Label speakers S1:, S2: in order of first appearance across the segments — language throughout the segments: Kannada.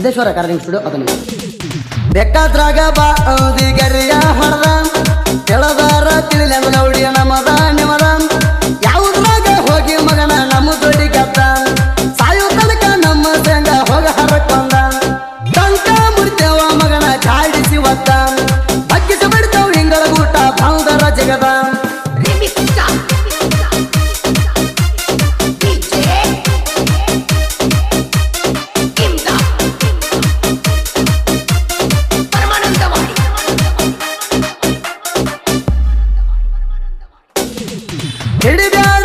S1: ಸಿದ್ದೇಶ್ವರ ರೆಕಾರ್ಡಿಂಗ್ ಸ್ಟುಡಿಯೋ ಅದನ್ನು ಬೆಕ್ಕಾದ್ರಾಗ ಬಾ ಓದಿ ಗರಿಯ ಹೊಡೆದ. ತಿಳಿಲೆಂದು ನೋಡಿಯ ನಮದ ನಿಮದ. ಹಿಡಿದ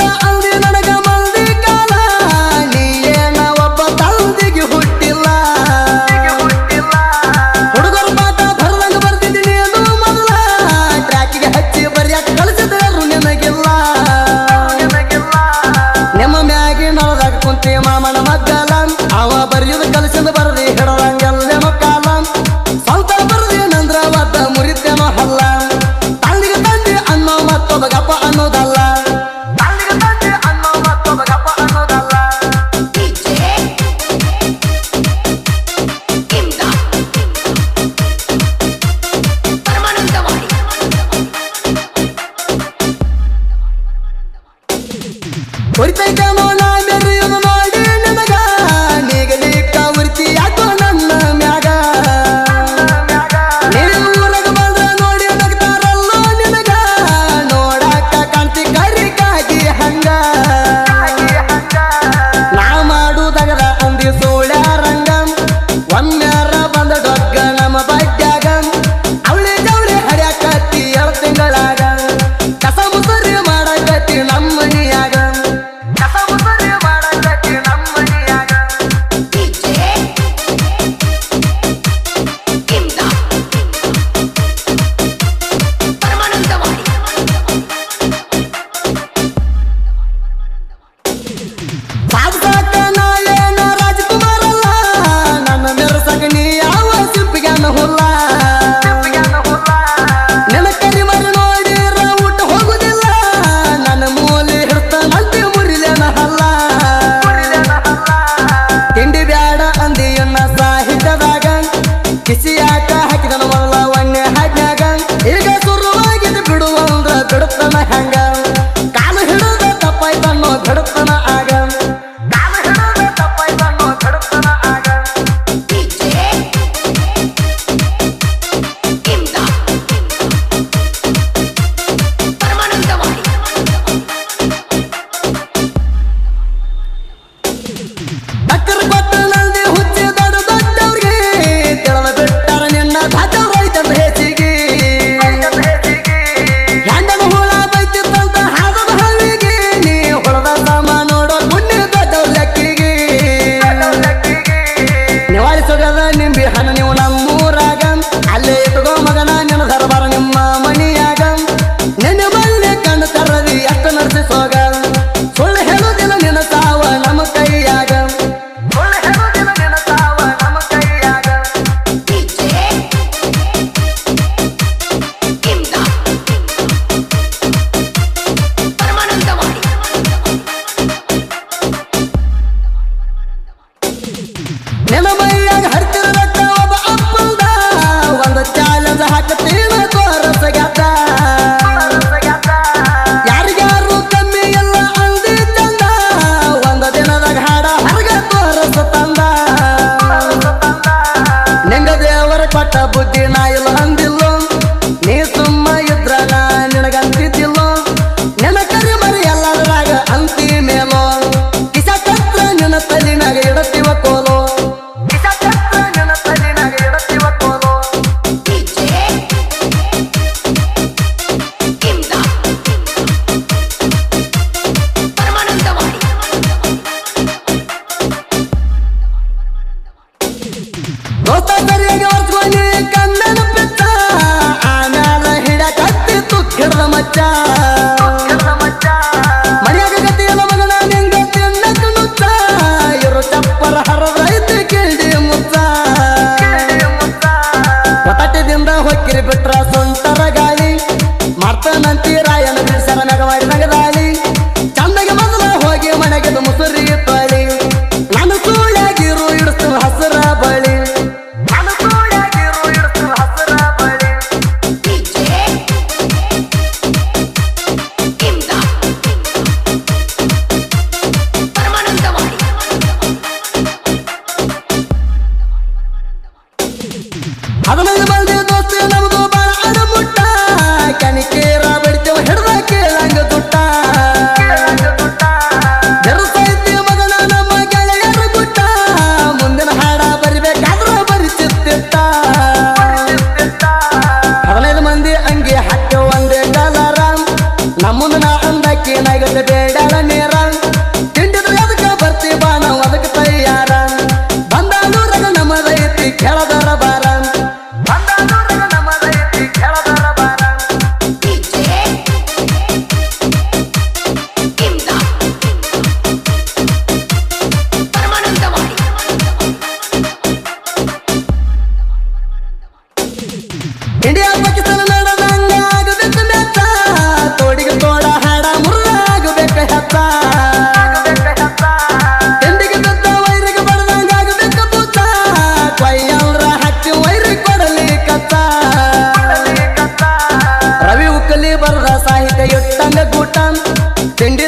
S1: ಕಣ್ಣನ ಪಿತ್ತ ಆಮ್ಯಾಲ ಮಚ್ಚ. volcánica ಇದೆ ಎತ್ತಂಗ ಕೂಟ ತಿಂಡಿ